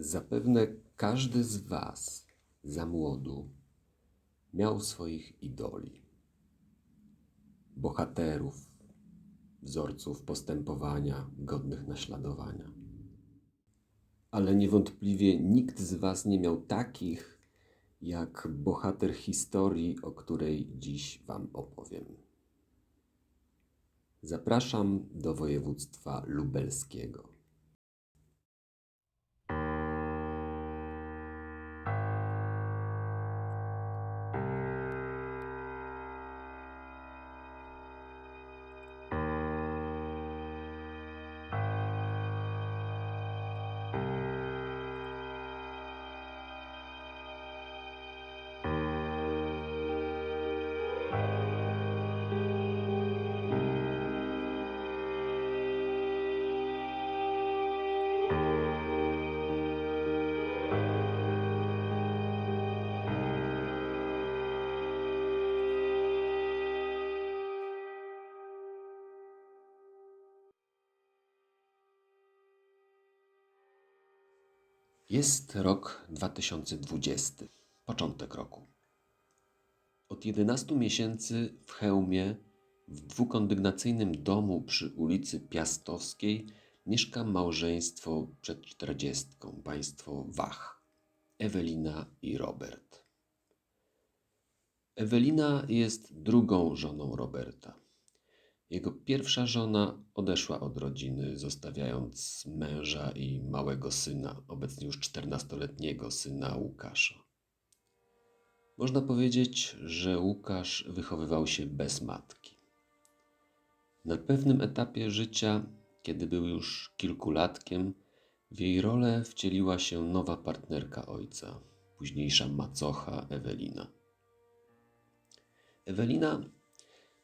Zapewne każdy z Was za młodu miał swoich idoli, bohaterów, wzorców postępowania godnych naśladowania. Ale niewątpliwie nikt z Was nie miał takich, jak bohater historii, o której dziś Wam opowiem. Zapraszam do województwa lubelskiego. you Jest rok 2020, początek roku. Od 11 miesięcy w Chełmie, w dwukondygnacyjnym domu przy ulicy Piastowskiej, mieszka małżeństwo przed czterdziestką, państwo Wach, Ewelina i Robert. Ewelina jest drugą żoną Roberta. Jego pierwsza żona odeszła od rodziny, zostawiając męża i małego syna, obecnie już 14-letniego syna Łukasza. Można powiedzieć, że Łukasz wychowywał się bez matki. Na pewnym etapie życia, kiedy był już kilkulatkiem, w jej rolę wcieliła się nowa partnerka ojca, późniejsza macocha Ewelina. Ewelina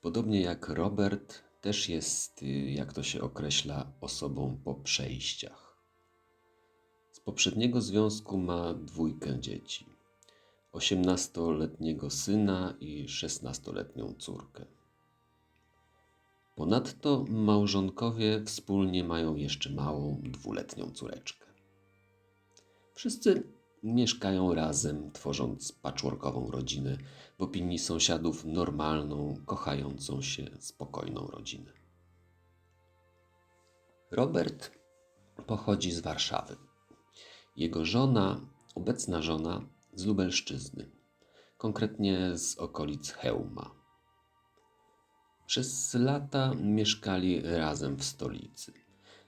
Podobnie jak Robert, też jest, y, jak to się określa, osobą po przejściach. Z poprzedniego związku ma dwójkę dzieci: 18-letniego syna i 16-letnią córkę. Ponadto małżonkowie wspólnie mają jeszcze małą, dwuletnią córeczkę. Wszyscy mieszkają razem, tworząc patchworkową rodzinę, w opinii sąsiadów normalną, kochającą się, spokojną rodzinę. Robert pochodzi z Warszawy. Jego żona, obecna żona, z Lubelszczyzny, konkretnie z okolic Chełma. Przez lata mieszkali razem w stolicy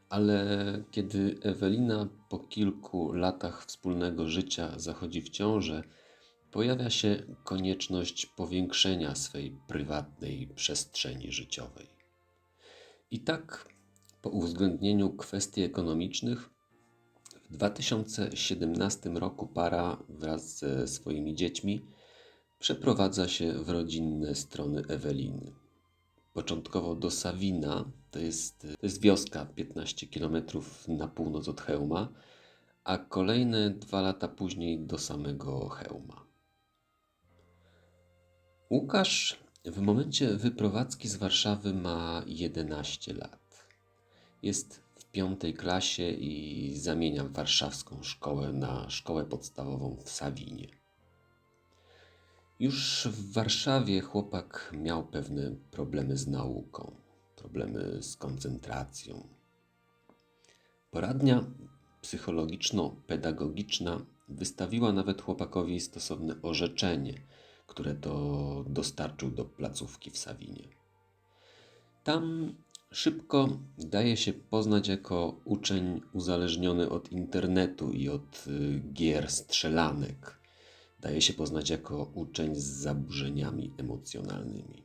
ale kiedy Ewelina po kilku latach wspólnego życia zachodzi w ciążę, pojawia się konieczność powiększenia swej prywatnej przestrzeni życiowej. I tak, po uwzględnieniu kwestii ekonomicznych, w 2017 roku para wraz ze swoimi dziećmi przeprowadza się w rodzinne strony Eweliny początkowo do Sawina, to jest, to jest wioska 15 km na północ od Chełma, a kolejne dwa lata później do samego Chełma. Łukasz w momencie wyprowadzki z Warszawy ma 11 lat. Jest w piątej klasie i zamienia warszawską szkołę na szkołę podstawową w Sawinie. Już w Warszawie chłopak miał pewne problemy z nauką, problemy z koncentracją. Poradnia psychologiczno-pedagogiczna wystawiła nawet chłopakowi stosowne orzeczenie, które to dostarczył do placówki w Sawinie. Tam szybko daje się poznać jako uczeń uzależniony od internetu i od y, gier strzelanek daje się poznać jako uczeń z zaburzeniami emocjonalnymi.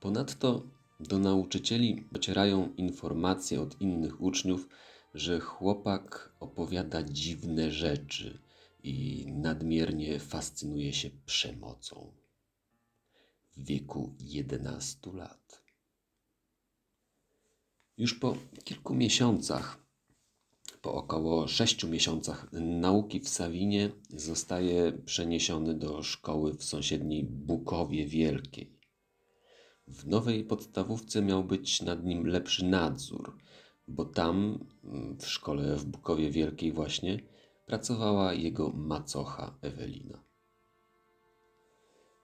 Ponadto do nauczycieli docierają informacje od innych uczniów, że chłopak opowiada dziwne rzeczy i nadmiernie fascynuje się przemocą. W wieku 11 lat. Już po kilku miesiącach po około sześciu miesiącach nauki w Sawinie zostaje przeniesiony do szkoły w sąsiedniej Bukowie Wielkiej. W nowej podstawówce miał być nad nim lepszy nadzór, bo tam, mm, w szkole w Bukowie Wielkiej właśnie, pracowała jego macocha Ewelina.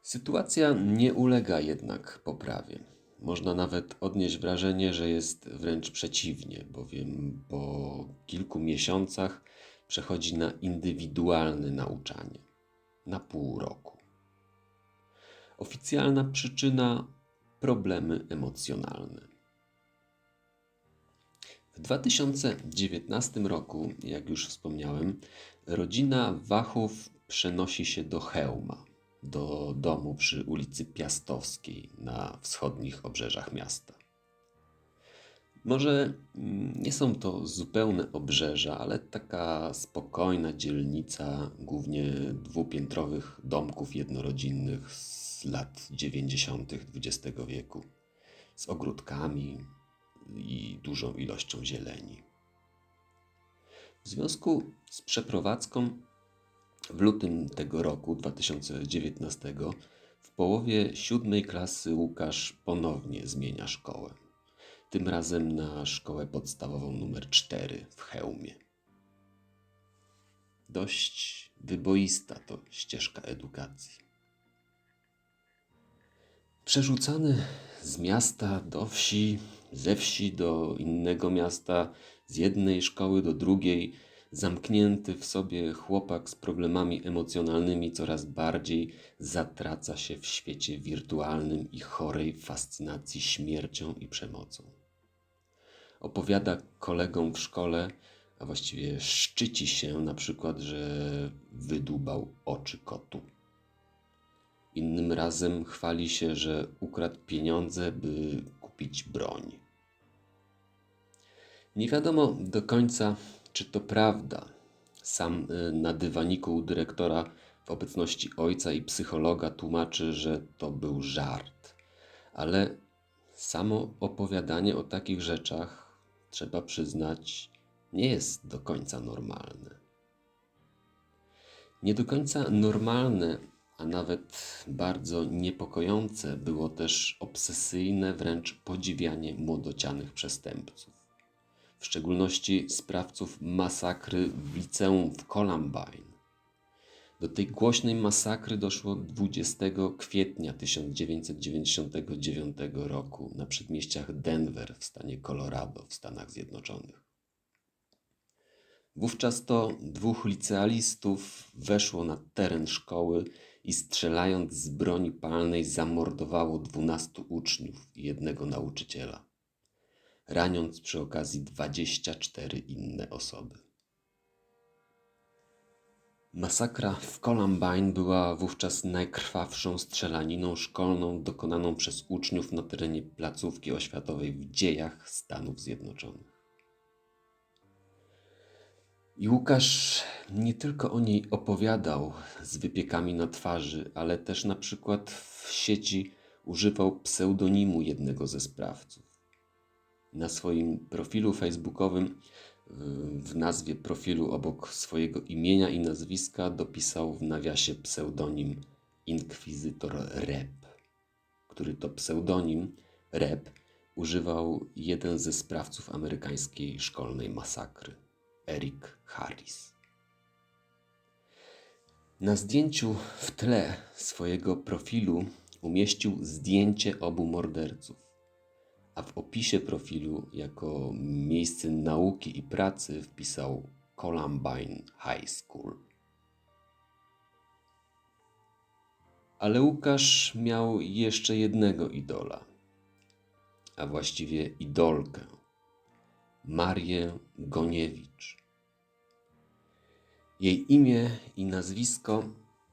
Sytuacja nie ulega jednak poprawie. Można nawet odnieść wrażenie, że jest wręcz przeciwnie, bowiem po kilku miesiącach przechodzi na indywidualne nauczanie na pół roku. Oficjalna przyczyna problemy emocjonalne. W 2019 roku, jak już wspomniałem, rodzina Wachów przenosi się do Chełma, do domu przy ulicy Piastowskiej na wschodnich obrzeżach miasta. Może mm, nie są to zupełne obrzeża, ale taka spokojna dzielnica, głównie dwupiętrowych domków jednorodzinnych z lat 90. XX wieku, z ogródkami i dużą ilością zieleni. W związku z przeprowadzką w lutym tego roku 2019 w połowie siódmej klasy Łukasz ponownie zmienia szkołę. Tym razem na szkołę podstawową numer 4 w Chełmie. Dość wyboista to ścieżka edukacji. Przerzucany z miasta do wsi, ze wsi do innego miasta, z jednej szkoły do drugiej, zamknięty w sobie chłopak z problemami emocjonalnymi coraz bardziej zatraca się w świecie wirtualnym i chorej fascynacji śmiercią i przemocą. Opowiada kolegom w szkole, a właściwie szczyci się na przykład, że wydubał oczy kotu. Innym razem chwali się, że ukradł pieniądze, by kupić broń. Nie wiadomo do końca, czy to prawda. Sam y, na dywaniku u dyrektora w obecności ojca i psychologa tłumaczy, że to był żart. Ale samo opowiadanie o takich rzeczach, trzeba przyznać, nie jest do końca normalne. Nie do końca normalne, a nawet bardzo niepokojące było też obsesyjne wręcz podziwianie młodocianych przestępców w szczególności sprawców masakry w liceum w Columbine. Do tej głośnej masakry doszło 20 kwietnia 1999 roku na przedmieściach Denver w stanie Colorado w Stanach Zjednoczonych. Wówczas to dwóch licealistów weszło na teren szkoły i strzelając z broni palnej zamordowało 12 uczniów i jednego nauczyciela raniąc przy okazji 24 inne osoby. Masakra w Columbine była wówczas najkrwawszą strzelaniną szkolną dokonaną przez uczniów na terenie placówki oświatowej w dziejach Stanów Zjednoczonych. I Łukasz nie tylko o niej opowiadał z wypiekami na twarzy, ale też na przykład w sieci używał pseudonimu jednego ze sprawców. Na swoim profilu facebookowym w nazwie profilu obok swojego imienia i nazwiska dopisał w nawiasie pseudonim Inkwizytor Rep, który to pseudonim Rep używał jeden ze sprawców amerykańskiej szkolnej masakry, Eric Harris. Na zdjęciu w tle swojego profilu umieścił zdjęcie obu morderców a w opisie profilu jako miejsce nauki i pracy wpisał Columbine High School. Ale Łukasz miał jeszcze jednego idola, a właściwie idolkę Marię Goniewicz. Jej imię i nazwisko,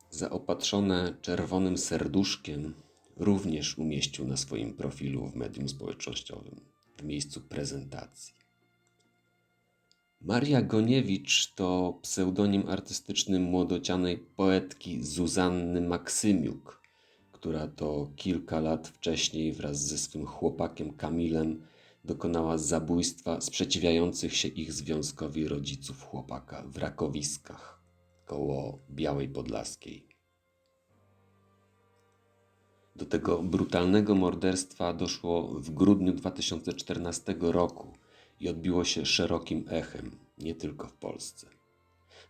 zaopatrzone czerwonym serduszkiem, również umieścił na swoim profilu w medium społecznościowym w miejscu prezentacji. Maria Goniewicz to pseudonim artystyczny młodocianej poetki Zuzanny Maksymiuk, która to kilka lat wcześniej wraz ze swym chłopakiem Kamilem dokonała zabójstwa sprzeciwiających się ich związkowi rodziców chłopaka w Rakowiskach koło Białej Podlaskiej. Do tego brutalnego morderstwa doszło w grudniu 2014 roku i odbiło się szerokim echem, nie tylko w Polsce.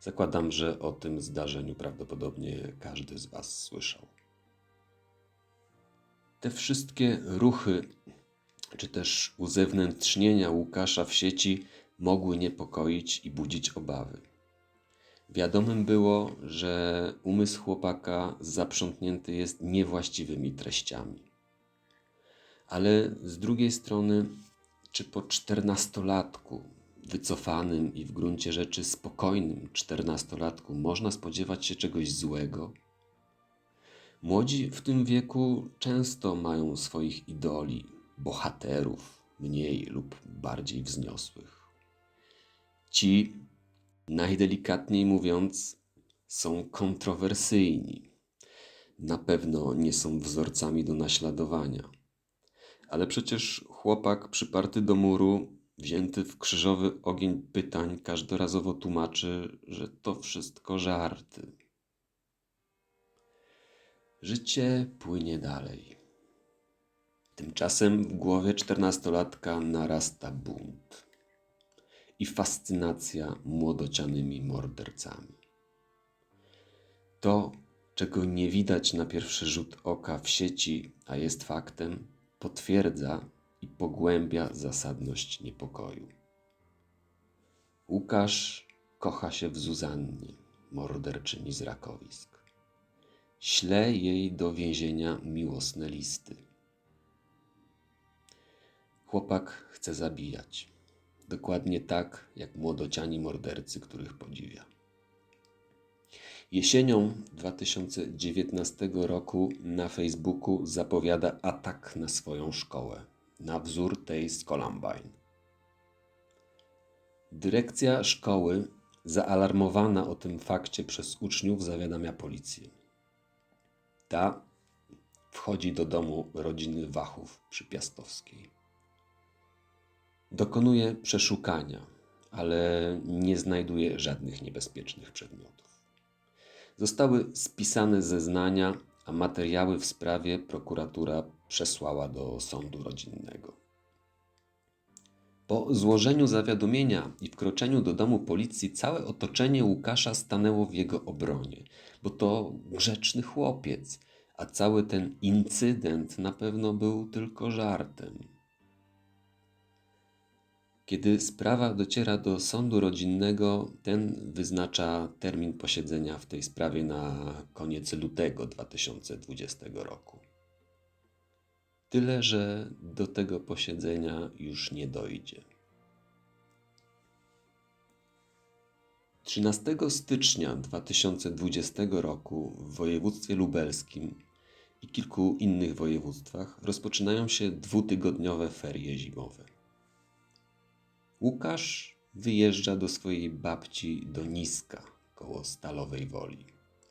Zakładam, że o tym zdarzeniu prawdopodobnie każdy z Was słyszał. Te wszystkie ruchy, czy też uzewnętrznienia Łukasza w sieci mogły niepokoić i budzić obawy. Wiadomym było, że umysł chłopaka zaprzątnięty jest niewłaściwymi treściami. Ale z drugiej strony, czy po czternastolatku, wycofanym i w gruncie rzeczy spokojnym czternastolatku, można spodziewać się czegoś złego? Młodzi w tym wieku często mają swoich idoli, bohaterów, mniej lub bardziej wzniosłych. Ci, najdelikatniej mówiąc, są kontrowersyjni. Na pewno nie są wzorcami do naśladowania. Ale przecież chłopak przyparty do muru, wzięty w krzyżowy ogień pytań, każdorazowo tłumaczy, że to wszystko żarty. Życie płynie dalej. Tymczasem w głowie czternastolatka narasta bunt i fascynacja młodocianymi mordercami. To, czego nie widać na pierwszy rzut oka w sieci, a jest faktem, potwierdza i pogłębia zasadność niepokoju. Łukasz kocha się w Zuzannie, morderczyni z rakowisk. Śle jej do więzienia miłosne listy. Chłopak chce zabijać. Dokładnie tak, jak młodociani mordercy, których podziwia. Jesienią 2019 roku na Facebooku zapowiada atak na swoją szkołę, na wzór tej z Columbine. Dyrekcja szkoły, zaalarmowana o tym fakcie przez uczniów, zawiadamia policję. Ta wchodzi do domu rodziny Wachów przy Piastowskiej. Dokonuje przeszukania, ale nie znajduje żadnych niebezpiecznych przedmiotów. Zostały spisane zeznania, a materiały w sprawie prokuratura przesłała do sądu rodzinnego. Po złożeniu zawiadomienia i wkroczeniu do domu policji, całe otoczenie Łukasza stanęło w jego obronie, bo to grzeczny chłopiec, a cały ten incydent na pewno był tylko żartem. Kiedy sprawa dociera do sądu rodzinnego, ten wyznacza termin posiedzenia w tej sprawie na koniec lutego 2020 roku. Tyle, że do tego posiedzenia już nie dojdzie. 13 stycznia 2020 roku w województwie lubelskim i kilku innych województwach rozpoczynają się dwutygodniowe ferie zimowe. Łukasz wyjeżdża do swojej babci do Niska koło Stalowej Woli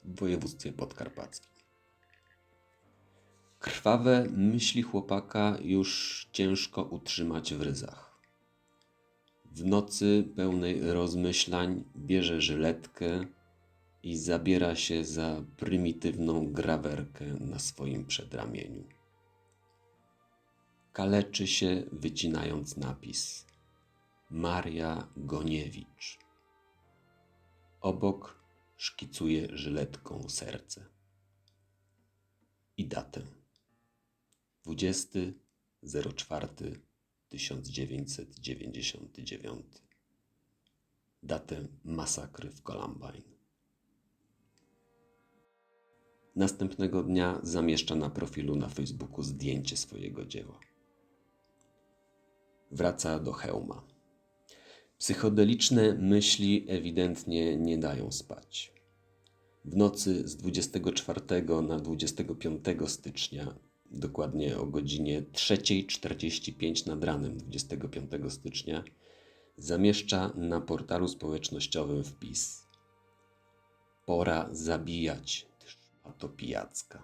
w województwie podkarpackim. Krwawe myśli chłopaka już ciężko utrzymać w ryzach. W nocy pełnej rozmyślań bierze żyletkę i zabiera się za prymitywną grawerkę na swoim przedramieniu. Kaleczy się, wycinając napis Maria Goniewicz. Obok szkicuje żyletką serce i datę 20.04.1999. Datę masakry w Columbine. Następnego dnia zamieszcza na profilu na Facebooku zdjęcie swojego dzieła. Wraca do hełma. Psychodeliczne myśli ewidentnie nie dają spać. W nocy z 24 na 25 stycznia, dokładnie o godzinie 3.45 nad ranem 25 stycznia, zamieszcza na portalu społecznościowym wpis: Pora zabijać, to pijacka.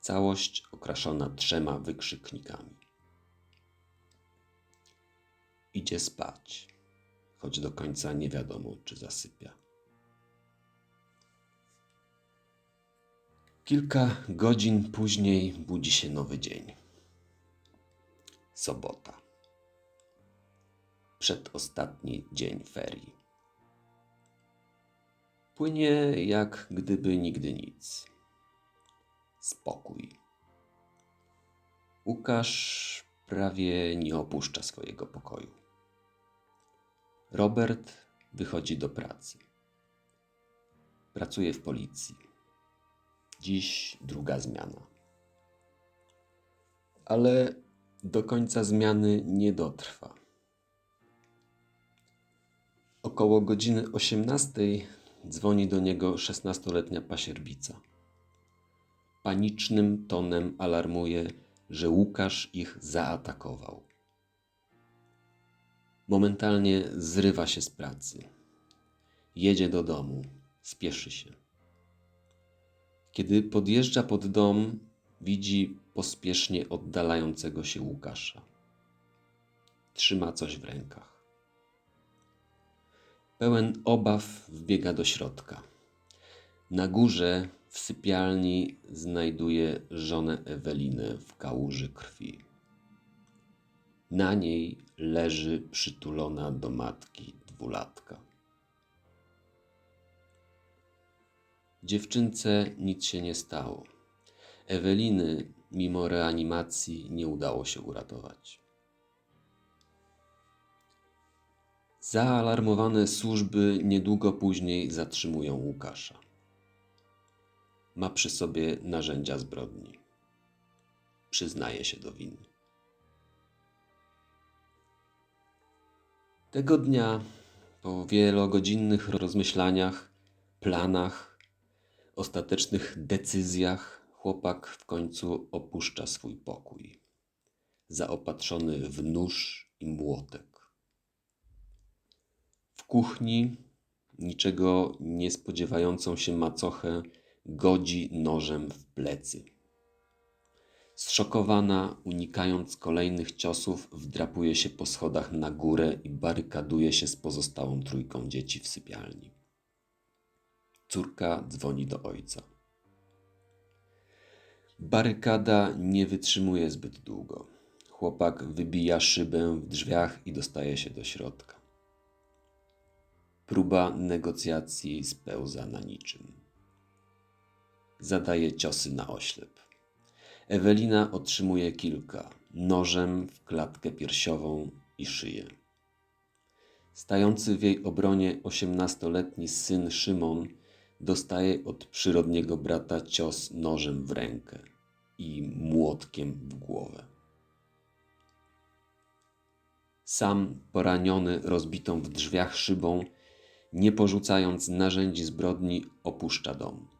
Całość okraszona trzema wykrzyknikami. Idzie spać, choć do końca nie wiadomo, czy zasypia. Kilka godzin później budzi się nowy dzień. Sobota. przedostatni dzień ferii. Płynie jak gdyby nigdy nic. Spokój. Łukasz prawie nie opuszcza swojego pokoju. Robert wychodzi do pracy. Pracuje w policji. Dziś druga zmiana. Ale do końca zmiany nie dotrwa. Około godziny 18 dzwoni do niego 16-letnia pasierbica. Panicznym tonem alarmuje, że Łukasz ich zaatakował. Momentalnie zrywa się z pracy. Jedzie do domu, spieszy się. Kiedy podjeżdża pod dom, widzi pospiesznie oddalającego się Łukasza. Trzyma coś w rękach. Pełen obaw wbiega do środka. Na górze w sypialni znajduje żonę Ewelinę w kałuży krwi. Na niej leży przytulona do matki dwulatka. Dziewczynce nic się nie stało. Eweliny, mimo reanimacji, nie udało się uratować. Zaalarmowane służby niedługo później zatrzymują Łukasza. Ma przy sobie narzędzia zbrodni. Przyznaje się do winy. Tego dnia, po wielogodzinnych rozmyślaniach, planach, ostatecznych decyzjach, chłopak w końcu opuszcza swój pokój, zaopatrzony w nóż i młotek. W kuchni, niczego nie spodziewającą się macochę, godzi nożem w plecy. Zszokowana, unikając kolejnych ciosów, wdrapuje się po schodach na górę i barykaduje się z pozostałą trójką dzieci w sypialni. Córka dzwoni do ojca. Barykada nie wytrzymuje zbyt długo. Chłopak wybija szybę w drzwiach i dostaje się do środka. Próba negocjacji spełza na niczym. Zadaje ciosy na oślep. Ewelina otrzymuje kilka nożem w klatkę piersiową i szyję. Stający w jej obronie osiemnastoletni syn Szymon dostaje od przyrodniego brata cios nożem w rękę i młotkiem w głowę. Sam poraniony rozbitą w drzwiach szybą, nie porzucając narzędzi zbrodni, opuszcza dom.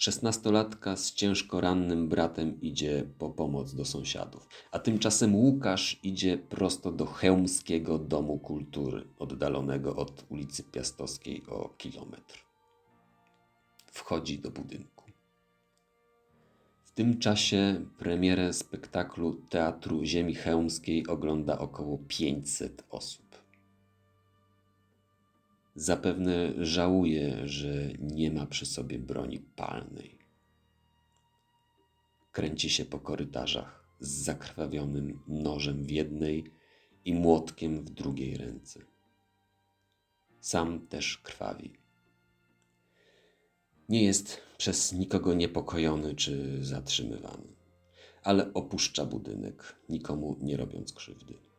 Szesnastolatka z ciężko rannym bratem idzie po pomoc do sąsiadów, a tymczasem Łukasz idzie prosto do Chełmskiego Domu Kultury, oddalonego od ulicy Piastowskiej o kilometr. Wchodzi do budynku. W tym czasie premierę spektaklu Teatru Ziemi Chełmskiej ogląda około 500 osób. Zapewne żałuje, że nie ma przy sobie broni palnej. Kręci się po korytarzach z zakrwawionym nożem w jednej i młotkiem w drugiej ręce. Sam też krwawi. Nie jest przez nikogo niepokojony czy zatrzymywany, ale opuszcza budynek, nikomu nie robiąc krzywdy.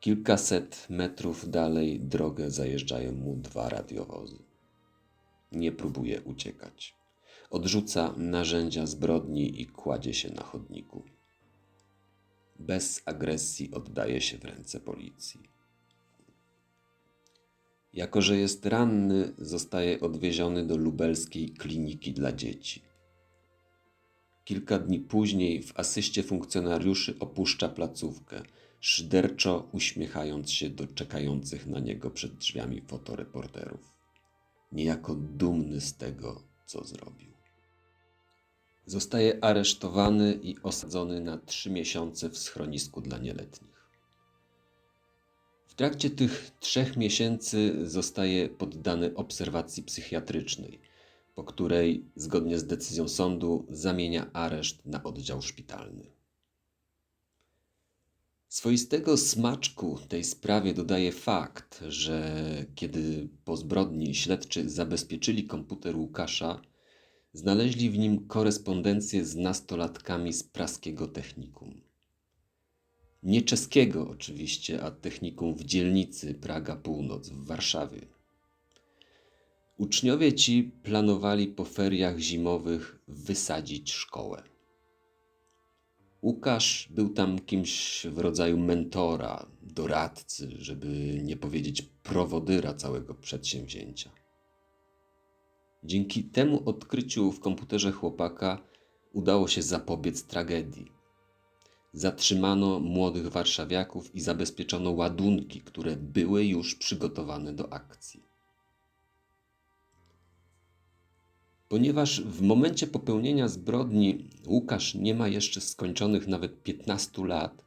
Kilkaset metrów dalej drogę zajeżdżają mu dwa radiowozy. Nie próbuje uciekać. Odrzuca narzędzia zbrodni i kładzie się na chodniku. Bez agresji oddaje się w ręce policji. Jako, że jest ranny, zostaje odwieziony do lubelskiej kliniki dla dzieci. Kilka dni później w asyście funkcjonariuszy opuszcza placówkę, szyderczo uśmiechając się do czekających na niego przed drzwiami fotoreporterów. Niejako dumny z tego, co zrobił. Zostaje aresztowany i osadzony na trzy miesiące w schronisku dla nieletnich. W trakcie tych trzech miesięcy zostaje poddany obserwacji psychiatrycznej, po której, zgodnie z decyzją sądu, zamienia areszt na oddział szpitalny. Swoistego smaczku tej sprawie dodaje fakt, że kiedy po zbrodni śledczy zabezpieczyli komputer Łukasza, znaleźli w nim korespondencję z nastolatkami z praskiego technikum. Nie czeskiego oczywiście, a technikum w dzielnicy Praga Północ w Warszawie. Uczniowie ci planowali po feriach zimowych wysadzić szkołę. Łukasz był tam kimś w rodzaju mentora, doradcy, żeby nie powiedzieć prowodyra całego przedsięwzięcia. Dzięki temu odkryciu w komputerze chłopaka udało się zapobiec tragedii. Zatrzymano młodych warszawiaków i zabezpieczono ładunki, które były już przygotowane do akcji. Ponieważ w momencie popełnienia zbrodni Łukasz nie ma jeszcze skończonych nawet 15 lat,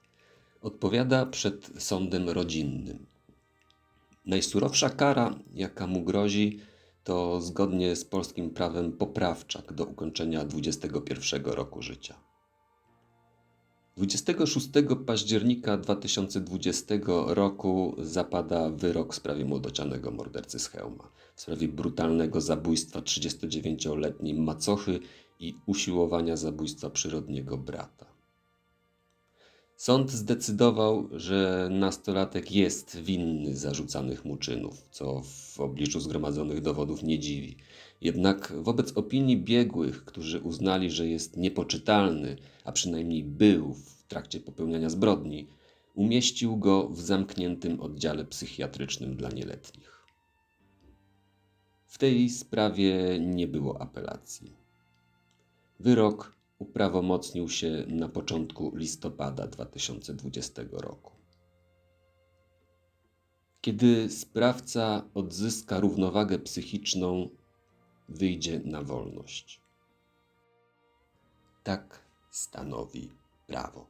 odpowiada przed sądem rodzinnym. Najsurowsza kara, jaka mu grozi, to zgodnie z polskim prawem poprawczak do ukończenia 21 roku życia. 26 października 2020 roku zapada wyrok w sprawie młodocianego mordercy z Chełma, w sprawie brutalnego zabójstwa 39-letniej macochy i usiłowania zabójstwa przyrodniego brata. Sąd zdecydował, że nastolatek jest winny zarzucanych mu czynów, co w obliczu zgromadzonych dowodów nie dziwi. Jednak wobec opinii biegłych, którzy uznali, że jest niepoczytalny, a przynajmniej był w trakcie popełniania zbrodni, umieścił go w zamkniętym oddziale psychiatrycznym dla nieletnich. W tej sprawie nie było apelacji. Wyrok uprawomocnił się na początku listopada 2020 roku. Kiedy sprawca odzyska równowagę psychiczną, wyjdzie na wolność. Tak stanowi prawo.